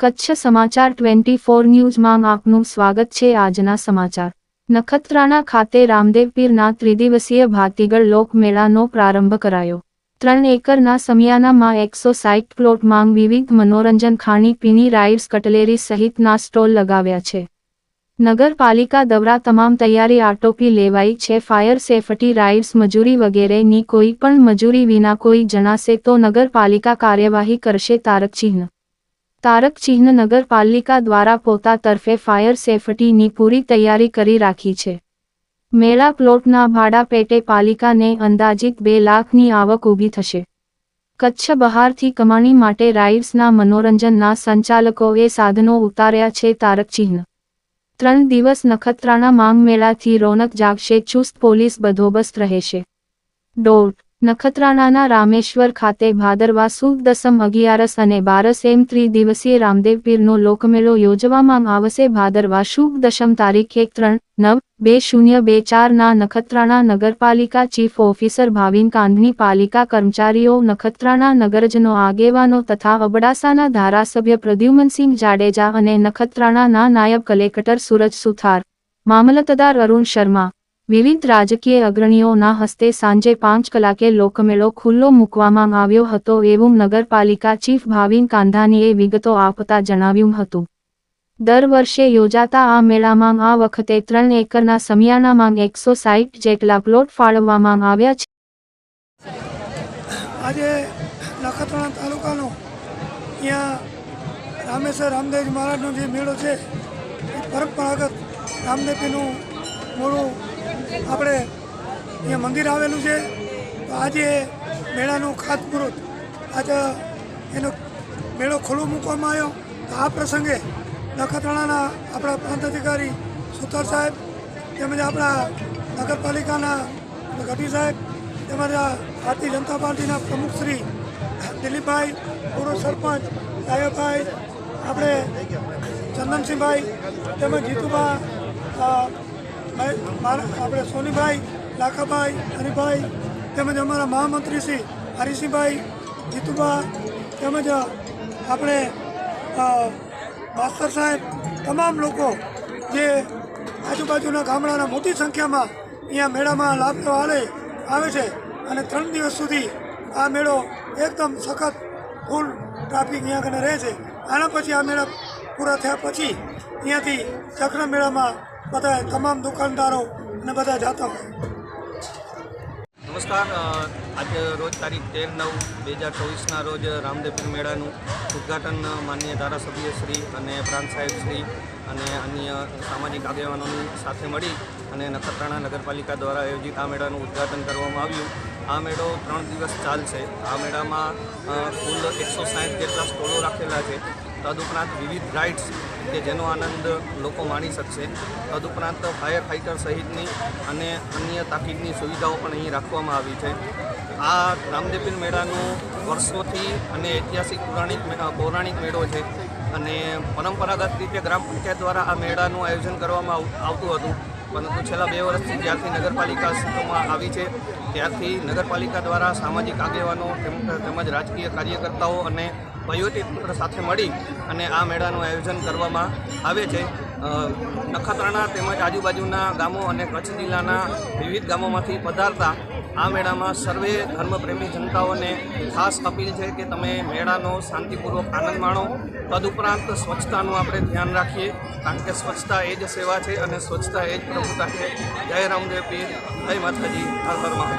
કચ્છ સમાચાર twenty four ન્યૂઝમાં આપનું સ્વાગત છે આજના સમાચાર. નખત્રાણા ખાતે રામદેવ પીરના ત્રિદિવસીય ભાતીગળ લોકમેળાનો પ્રારંભ કરાયો. ત્રણ એકરના સમિયાનામાં એકસો સાઠ પ્લોટમાં વિવિધ મનોરંજન ખાણીપીણી રાઇડ્સ કટલેરી સહિતના સ્ટોલ લગાવ્યા છે. નગરપાલિકા દ્વારા તમામ તૈયારી આટોપી લેવાઈ છે. ફાયર સેફટી રાઇડ્સ, મજૂરી વગેરેની કોઈ પણ મજૂરી વિના કોઈ જણાશે તો નગરપાલિકા કાર્યવાહી કરશે તારક ચિહ્ન તારક ચિહ્ન નગરપાલિકા દ્વારા પોતા તરફે ફાયર સેફટીની પૂરી તૈયારી કરી રાખી છે. મેળા પ્લોટના ભાડા પેટે પાલિકાને અંદાજિત બે લાખની આવક ઊભી થશે. કચ્છ બહારથી કમાણી માટે રાઇડ્સના મનોરંજનના સંચાલકોએ સાધનો ઉતાર્યા છે તારક ચિહ્ન ત્રણ દિવસ નખત્રાણા માંગ મેળાથી રોનક જાગશે, ચુસ્ત પોલીસ બંદોબસ્ત રહેશે. દોઢ નખત્રાણાના રામેશ્વર ખાતે ભાદરવા સુદ દસમ અગિયારસ અને બારસ એમ ત્રિદિવસીય રામદેવ પીરનો લોકમેળો યોજવામાં આવશે. ભાદરવા શુભ દશમ તારીખ ત્રણ નવ બે શૂન્ય બે ચારના નખત્રાણા નગરપાલિકા ચીફ ઓફિસર ભાવિન કાંધની પાલિકા કર્મચારીઓ નખત્રાણા નગરજનો આગેવાનો તથા અબડાસાના ધારાસભ્ય પ્રદ્યુમનસિંહ જાડેજા અને નખત્રાણાના નાયબ કલેક્ટર સુરજ સુથાર. મામલતદાર અરુણ શર્મા. વિવિધ રાજકીય અગ્રણીઓના હસ્તે સાંજે પાંચ કલાકે લોકમેળો ખુલ્લો મૂકવામાં આવ્યો હતો એવું નગરપાલિકા ચીફ ભાવિન કાંધાનીએ વિગતો આપતા જણાવ્યું હતું. દર વર્ષે યોજાતા આ મેળામાં આ વખતે ત્રણ એકરના સમિયાનામાં એકસો સાહીઠ જેટલા પ્લોટ ફાળવવામાં આવ્યા છે. આજે નખત્રાણા તાલુકાનો ત્યાં રામેશ્વર રામદેવજી મહારાજનો જે મેળો છે પરંપરાગત રામદેવીનું મોડું આપણે અહીંયા મંદિર આવેલું છે. તો આજે મેળાનું ખાતમુહૂર્ત. આજે એનો મેળો ખુલ્લો મૂકવામાં આવ્યો. તો આ પ્રસંગે નખત્રાણાના આપણા પ્રાંત અધિકારી સુથાર સાહેબ તેમજ આપણા નગરપાલિકાના ગઢી સાહેબ તેમજ ભારતીય જનતા પાર્ટીના પ્રમુખ શ્રી દિલીપભાઈ, પૂર્વ સરપંચ સાહેબભાઈ આપણે ચંદનસિંહભાઈ તેમજ જીતુભા મારા આપણે સોનીભાઈ, લાખાભાઈ, હરિભાઈ તેમજ અમારા મહામંત્રી શ્રી હરિસિંહભાઈ જીતુભા તેમજ આપણે માસ્તર સાહેબ તમામ લોકો જે આજુબાજુના ગામડાના મોટી સંખ્યામાં અહીંયા મેળામાં લાભ લેવા આવે આવે છે અને ત્રણ દિવસ સુધી આ મેળો એકદમ સખત ફૂલ ટ્રાફિક અહીંયા આગળ રહે છે. આના પછી આ મેળા પૂરા થયા પછી અહીંયાથી ચક્ર મેળામાં બધા તમામ દુકાનદારો અને બધા જતા હોય. નમસ્કાર આજે રોજ તારીખ તેર નવ બે હજાર ચોવીસના રોજ રામદેવપીર મેળાનું ઉદ્ઘાટન માનનીય ધારાસભ્ય શ્રી અને પ્રાંત સાહેબ શ્રી અને અન્ય સામાજિક આગેવાનોની સાથે મળી અને નખત્રાણા નગરપાલિકા દ્વારા આયોજિત આ મેળાનું ઉદ્ઘાટન કરવામાં આવ્યું. આ મેળો ત્રણ દિવસ ચાલશે. આ મેળામાં કુલ એકસો સાઠ જેટલા સ્ટોલો રાખેલા છે. તદુપરાંત વિવિધ રાઇડ્સ કે જેનો આનંદ લોકો માણી શકશે. તદુપરાંત ફાયર ફાઇટર સહિતની અને અન્ય તાકીદની સુવિધાઓ પણ અહીં રાખવામાં આવી છે. આ રામદેવપીર મેળાનું વર્ષોથી અને ઐતિહાસિક પૌરાણિક પૌરાણિક મેળો છે અને પરંપરાગત રીતે ગ્રામ પંચાયત દ્વારા આ મેળાનું આયોજન કરવામાં આવ- આવતું હતું. પરંતુ છેલ્લા બે વર્ષથી જ્યારથી નગરપાલિકા અસ્તિત્વમાં આવી છે. ત્યારથી નગરપાલિકા દ્વારા સામાજિક આગેવાનો તેમ- તેમજ રાજકીય કાર્યકર્તાઓ અને વહીવટી તંત્ર સાથે મળી અને આ મેળાનું આયોજન કરવામાં આવે છે. નખત્રાણા તેમજ આજુબાજુના ગામો અને કચ્છ જિલ્લાના વિવિધ ગામોમાંથી પધારતા આ મેળામાં સર્વે ધર્મપ્રેમી જનતાઓને ખાસ અપીલ છે કે તમે મેળાનો શાંતિપૂર્વક આનંદ માણો. તદુપરાંત સ્વચ્છતાનું આપણે ધ્યાન રાખીએ, કારણ કે સ્વચ્છતા એ જ સેવા છે અને સ્વચ્છતા એ જ પ્રભુતા છે. જય રામદેવ પીર, જય માતાજી, હર હર મહાદેવ.